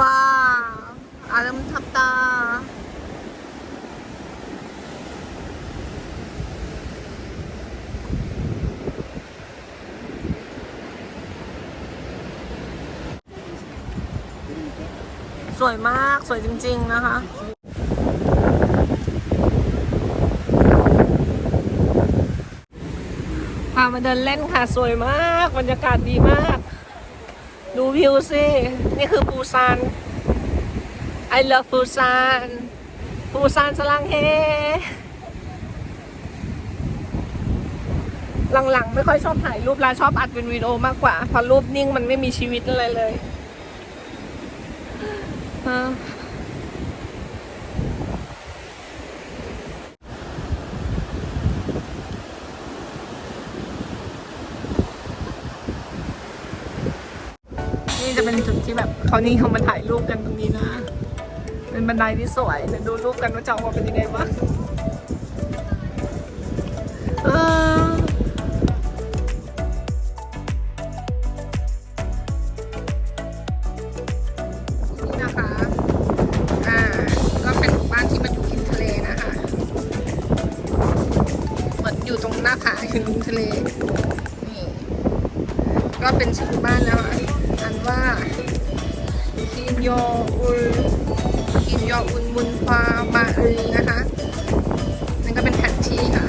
ว้าวอารัมทับตา สวยมากสวยจริง ๆ นะคะพามาเดินเล่นค่ะ สวยมาก บรรยากาศดีมาก ดูวิวสิ นี่คือปูซาน I love ปูซานปูซานสลังเฮ หลังๆ ไม่ค่อยชอบถ่ายรูปแล้วชอบอัดเป็นวิดีโอมากกว่าเพราะรูปนิ่งมันไม่มีชีวิตอะไรเลยอ่า จะเป็นจุดที่แบบเขานี่เขามาถ่ายรูปกันตรงนี้นะ เป็นบันไดที่สวยเดี๋ยวดูรูปกันว่าจะออกมาเป็นยังไงบ้างเออนี่นะคะอ่าก็เป็นหมู่บ้านที่มาดูทิวทะเลนะคะเหมือนอยู่ตรงหน้าผาทิวทะเล นี่ ก็เป็นชื่อบ้านแล้วอะ อันว่าคินโยอุลคินโยอุลมุนฟามาอึนนะคะนั่นก็เป็นแผนที่ค่ะ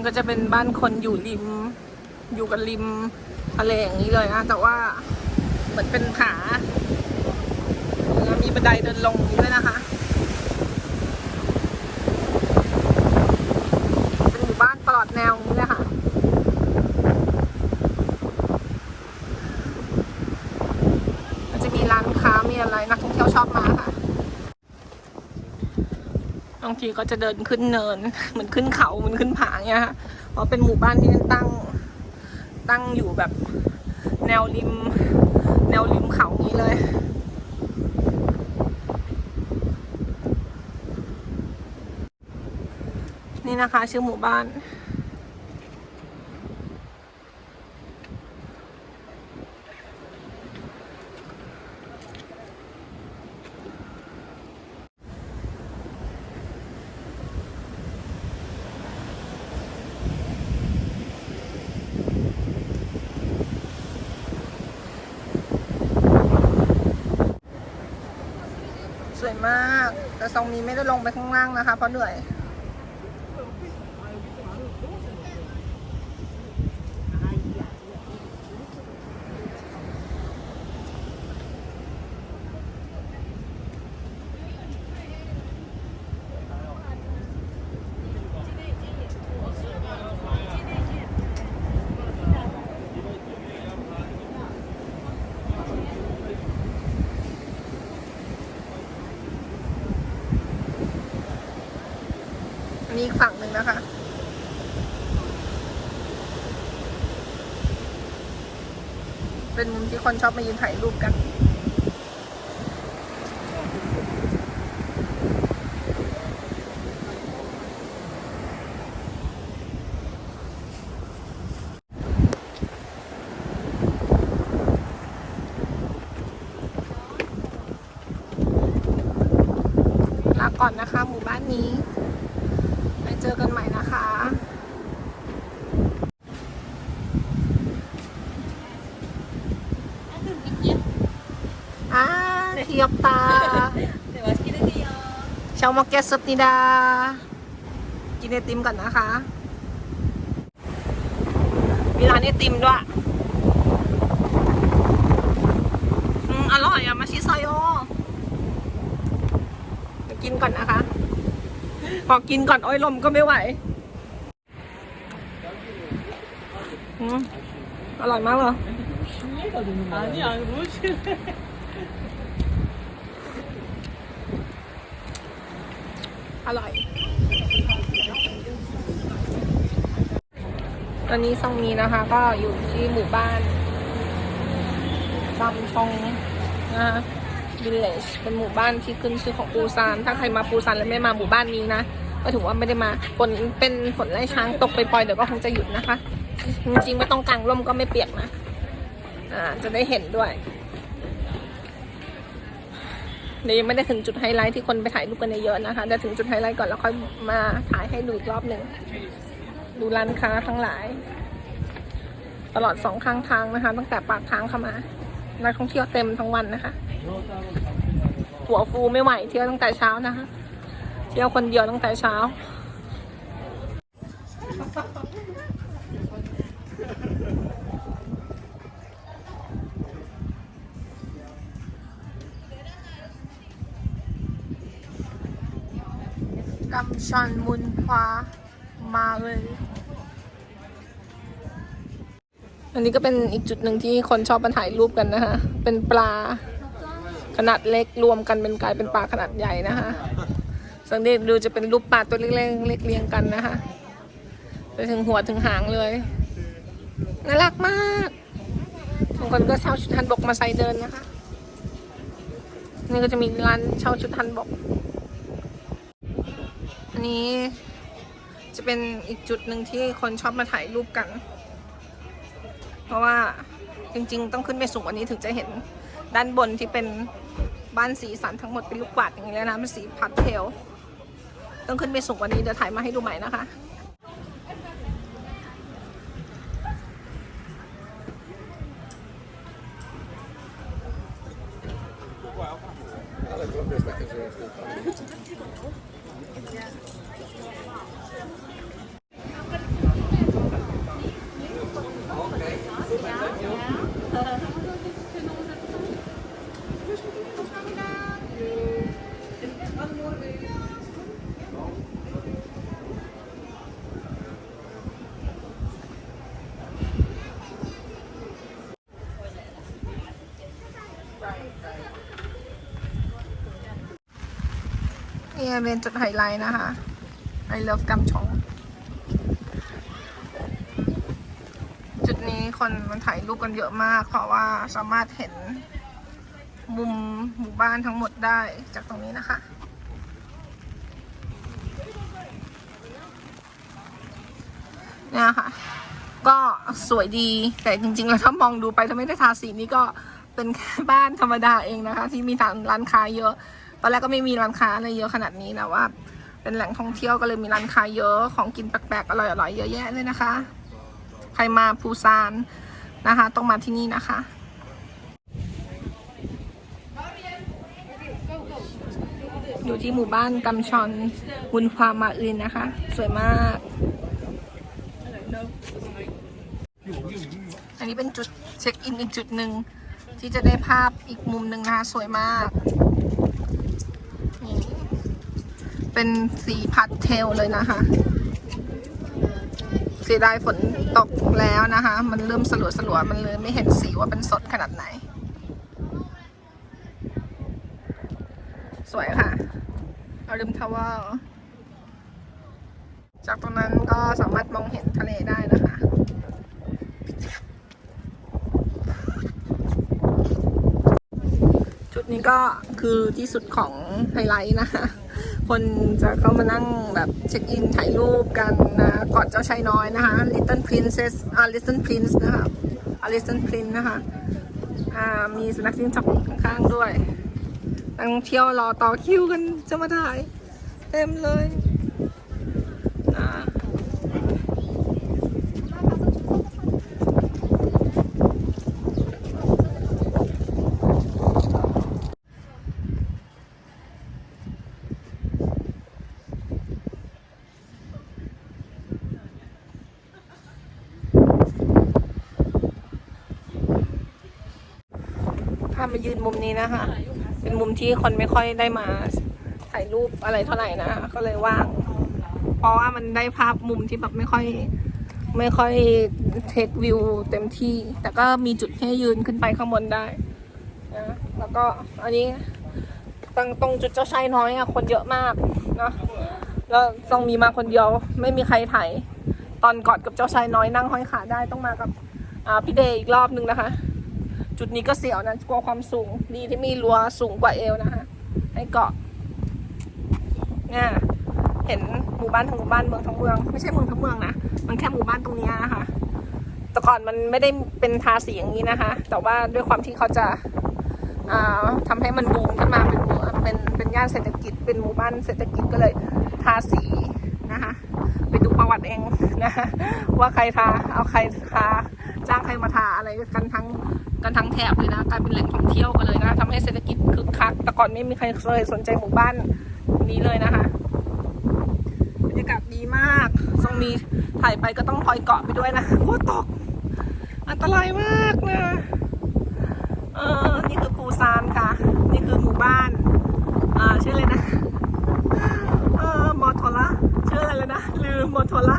ันก็จะเป็นบ้านคนอยู่ริม อยู่กันริมทะเลอย่างนี้เลยนะแต่ว่าเหมือนเป็นผาแล้วมีบันไดเดินลงอย่างนี้ด้วยนะคะ เป็นหมู่บ้านตลอดแนวนี้เลยค่ะมันจะมีร้านค้ามีอะไรนักท่องเที่ยวชอบมาค่ะ บางทีก็จะเดินขึ้นเนิน เหมือนขึ้นเขาเหมือนขึ้นผาเงี้ยค่ะเพราะเป็นหมู่บ้านที่ตั้งตั้งอยู่แบบแนวริม แนวริมเขานี้เลยนี่นะคะ ชื่อหมู่บ้าน วยมาก แต่ซองนี้ไม่ได้ลงไปข้างล่างนะคะ เพราะเหนื่อย อัน นะคะ เป็นมุมที่คนชอบมายืนถ่ายรูปกันลาก่อนนะคะ หมู่บ้านนี้ ชาวมาเกสติดา กินไอติมก่อนนะคะ มีร้านไอติมด้วย อืม อร่อยอะมาชิซอยโอกินก่อนนะคะ พอกินก่อนอ้อยลมก็ไม่ไหว อืม อร่อยมากเลย อร่อย ตอนนี้ซองมีนะคะ ก็อยู่ที่หมู่บ้านซัมซองนะคะวิลเลจเป็นหมู่บ้านที่ขึ้นชื่อของปูซาน ถ้าใครมาปูซานแล้วไม่มาหมู่บ้านนี้นะ ก็ถือว่าไม่ได้มาฝนเป็นฝนไล่ช้างตกไปปล่อยเดี๋ยวก็คงจะหยุดนะคะ จริงๆไม่ต้องกางร่มก็ไม่เปียกนะ อ่า จะได้เห็นด้วย เดี๋ยวยังไม่ได้ถึงจุดไฮไลท์ที่คนไปถ่ายรูปกันเยอะนะคะจะถึงจุดไฮไลท์ก่อนแล้วค่อยมาถ่ายให้ดูอีกรอบหนึ่งดูร้านค้าทั้งหลาย ตลอดสองข้างทางนะคะ ตั้งแต่ปากทางเข้ามานักท่องเที่ยวเต็มทั้งวันนะคะ หัวฟูไม่ไหวเที่ยวตั้งแต่เช้านะคะ เที่ยวคนเดียวตั้งแต่เช้า ชอนมุนพวามาเลยอันนี้ก็เป็นอีกจุดหนึ่งที่คนชอบมาถ่ายรูปกันนะคะเป็นปลาขนาดเล็กรวมกันเป็นกลายเป็นปลาขนาดใหญ่นะคะสังเกตดูจะเป็นรูปปลาตัวเล็กๆเล็กเรียงกันนะคะไปถึงหัวถึงหางเลยน่ารักมากบางคนก็เช่าชุดฮันบกมาใส่เดินนะคะ นี่ก็จะมีร้านเช่าชุดฮันบก นี้จะเป็นอีกจุดหนึ่งที่คนชอบมาถ่ายรูปกัน เพราะว่าจริงๆ ต้องขึ้นไปสูงกว่านี้ถึงจะเห็นด้านบนที่เป็นบ้านสีสันทั้งหมดเป็นลูกกวาดอย่างนี้แล้วนะเป็นสีพัดเทลต้องขึ้นไปสูงกว่านี้เดี๋ยวถ่ายมาให้ดูใหม่นะคะ นี่เป็นจุดไฮไลท์นะคะ I love กำชอง จุดนี้คนมันถ่ายรูปกันเยอะมาก เพราะว่าสามารถเห็นมุมหมู่บ้านทั้งหมดได้จากตรงนี้นะคะ เนี่ยค่ะ ก็สวยดีแต่จริง ๆ แล้วถ้ามองดูไปถ้าไม่ได้ทาสีนี่ก็เป็นแค่บ้านธรรมดาเองนะคะ ที่มีทางร้านค้าเยอะ ตอนแรกก็ไม่มีร้านค้าอะไรเยอะขนาดนี้นะว่า เป็นแหล่งท่องเที่ยวก็เลยมีร้านค้าเยอะของกินแปลกๆอร่อยๆเยอะแยะเลยนะคะ ใครมาปูซานนะคะ ต้องมาที่นี่นะคะอยู่ที่หมู่บ้านกำชอนบุญความมาอื่นนะคะ สวยมาก อันนี้เป็นจุดเช็คอินอีกจุดหนึ่งที่จะได้ภาพอีกมุมหนึ่งนะคะ สวยมากนี่ เป็นสีพัดเทลเลยนะคะเสียดายฝนตกแล้วนะคะ มันเริ่มสลัวสลัวมันเลยไม่เห็นสีว่าเป็นสดขนาดไหน สวยค่ะเอารมทาวเวอร์จากตรงนั้นก็สามารถมองเห็นทะเลได้นะคะจุดนี้ก็คือที่สุดของไฮไลท์นะคะ คนจะเข้ามานั่งแบบเช็คอินถ่ายรูปกันนะกอดเจ้าชายน้อยนะคะ Little Princess อ่า Little Prince นะคะอ่า Little Prince นะคะ อ่า มีสุนัขจิ้งจอกข้างๆด้วยนักท่องเที่ยวรอต่อคิวกันจะมาถ่าย เต็มเลย มุมนี้นะคะ เป็นมุมที่คนไม่ค่อยได้มาถ่ายรูปอะไรเท่าไหร่นะก็เลยว่างเพราะว่ามันได้ภาพมุมที่แบบไม่ค่อย ไม่ค่อยเทควิวเต็มที่ แต่ก็มีจุดให้ยืนขึ้นไปข้างบนได้นะแล้วก็อันนี้ตรงตรงจุดเจ้าชายน้อยอะคนเยอะมากนะแล้วต้องมีมาคนเดียวไม่มีใครถ่ายตอนกอดกับเจ้าชายน้อยนั่งห้อยขาได้ต้องมากับพี่เดย์อีกรอบนึงนะคะ จุดนี้ก็เสียวนะกลัวความสูง ดีที่มีรั้วสูงกว่าเอวนะคะให้เกาะเนี่ยเห็นหมู่บ้านทั้งหมู่บ้านเมืองทั้งเมือง ไม่ใช่เมืองทั้งเมืองนะมันแค่หมู่บ้านตรงนี้นะคะ แต่ก่อนมันไม่ได้เป็นทาสีอย่างนี้นะคะ แต่ว่าด้วยความที่เขาจะอ่าทำให้มันบูมขึ้นมาเป็นเป็นเป็นย่านเศรษฐกิจ เป็นหมู่บ้านเศรษฐกิจก็เลยทาสี นะคะ ไปดูประวัติเองนะคะว่าใครทาเอาใครทาจ้างใครมาทาอะไรกันทั้งกันทั้งแถบเลยนะกลายเป็นแหล่งท่องเที่ยวกันเลยนะทำให้เศรษฐกิจคึกคัก แต่ก่อนไม่มีใครเคยสนใจหมู่บ้านนี้เลยนะคะบรรยากาศดีมากทรงมีถ่ายไปก็ต้องคอยเกาะไปด้วยนะกลัวตก อันตรายมากนะเออนี่คือปูซานค่ะ นี่คือหมู่บ้านอ่าชื่ออะไรนะ เออมอทอละชื่ออะไรเลยนะ ลืมมอทอละ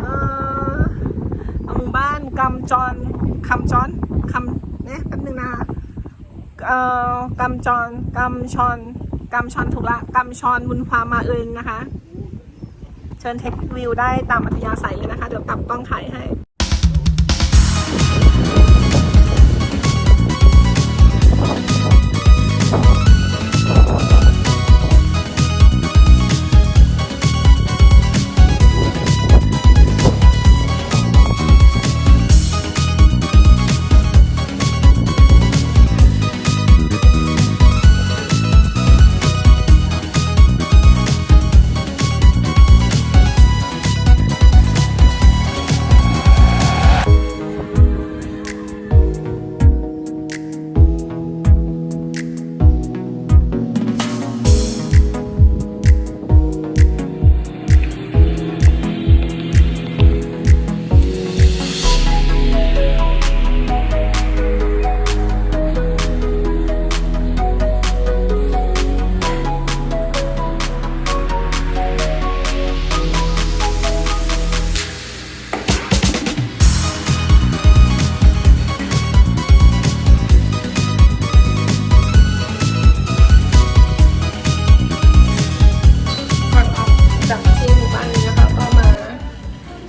เออหมู่บ้านกำจรคำจรคำเนี่ยแป๊บนึงนะเอ่อกำจรกำชอนกำชอนถูกละกำชอนบุญความมาเอินนะคะ เชิญเทควิวได้ตามอัธยาศัยเลยนะคะ เดี๋ยวปรับกล้องถ่ายให้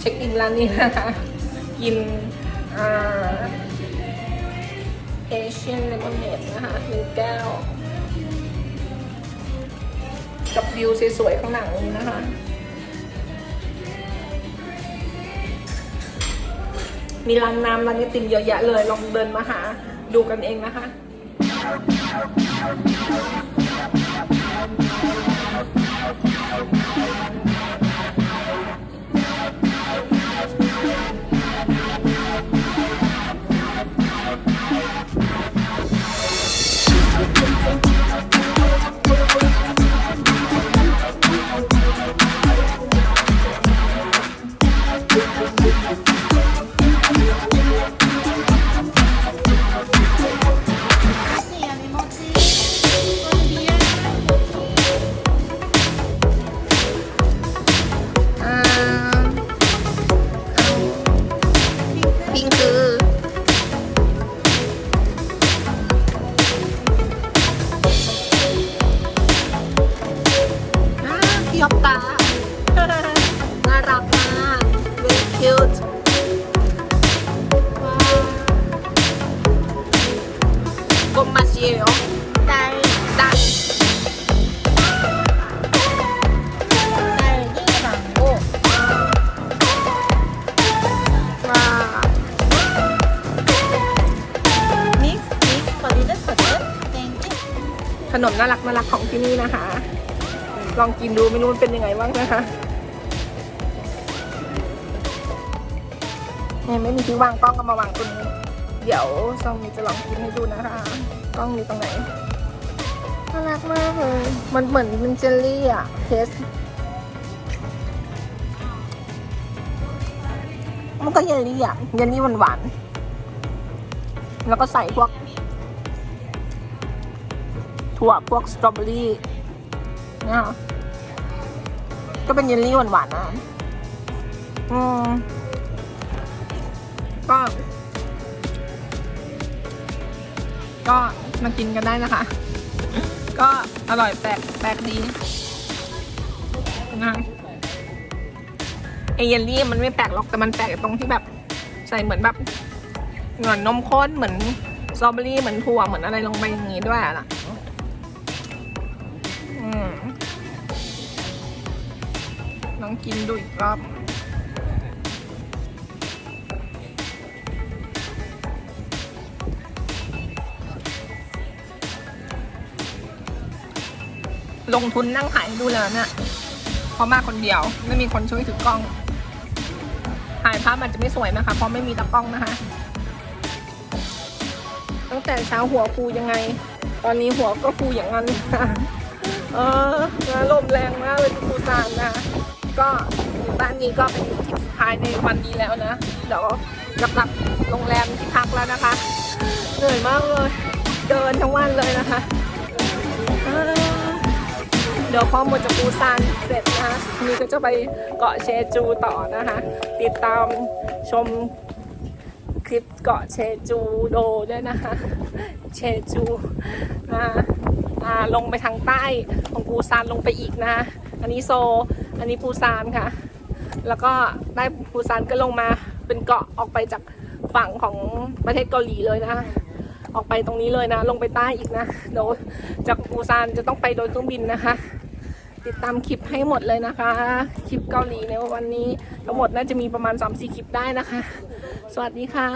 เช็คอินร้านนี้นะคะกินเอเชียนเลมอนเนดนะคะหนึ่งแก้ว กับวิวสวยๆข้างหลังนะคะมีร้านน้ำร้านไอติมเยอะแยะเลย ลองเดินมาหาดูกันเองนะคะ ขนมน่ารักน่ารักของที่นี่นะคะ ลองกินดูไม่รู้มันเป็นยังไงบ้างนะคะเนี่ยไม่มีที่วางกล้องก็มาวางตรงนี้ เดี๋ยวซองนี้จะลองกินให้ดูนะคะ กล้องอยู่ตรงไหนน่ารักมากเลย มันเหมือนเป็นเจลลี่อะเทสมันก็เยลลี่อะเยลลี่หวานๆ แล้วก็ใส่พวก ถั่วพวกสตรอเบอรี่นะคะก็เป็นเยลลี่หวานๆนะอืมก็ ก็มากินกันได้นะคะ ก็อร่อยแปลกแปลกดีนะเอเยลลี่มันไม่แปลกหรอกแต่มันแปลกตรงที่แบบใส่เหมือนแบบเหมือนนมข้นเหมือนสตรอเบอรี่เหมือนถั่วเหมือนอะไรลงไปอย่างงี้ด้วยอะ องกินดูอีกรอบลงทุนนั่งถ่ายดูแล้วเนี่ยเพราะมาคนเดียวไม่มีคนช่วยถือกล้อง ถ่ายภาพมันจะไม่สวยนะคะ เพราะไม่มีตากล้องนะคะ ตั้งแต่เช้าหัวฟูยังไง ตอนนี้หัวก็ฟูอย่างนั้น เออแล้วลมแรงมากเลยที่ปูซานนะ ก็บ้านนี้ก็เป็นทริปสุดท้ายในวันนี้แล้วนะ เดี๋ยวจะกลับโรงแรมที่พักแล้วนะคะ เหนื่อยมากเลย เดินทั้งวันเลยนะคะ เดี๋ยวพอหมดจากปูซานเสร็จนะคะนี่ก็จะไปเกาะเชจูต่อนะคะ ติดตามชมคลิปเกาะเชจูโดด้วยนะคะ เชจูอ่าลงไปทางใต้ของปูซานลงไปอีกนะ อันนี้โซ อันนี้ปูซานค่ะ แล้วก็ได้ปูซานก็ลงมาเป็นเกาะออกไปจากฝั่งของประเทศเกาหลีเลยนะ ออกไปตรงนี้เลยนะ ลงไปใต้อีกนะเดี๋ยวจากปูซานจะต้องไปโดยเครื่องบินนะคะ ติดตามคลิปให้หมดเลยนะคะ คลิปเกาหลีในวันนี้ทั้งหมดน่าจะมีประมาณ3-4คลิปได้นะคะ สวัสดีค่ะ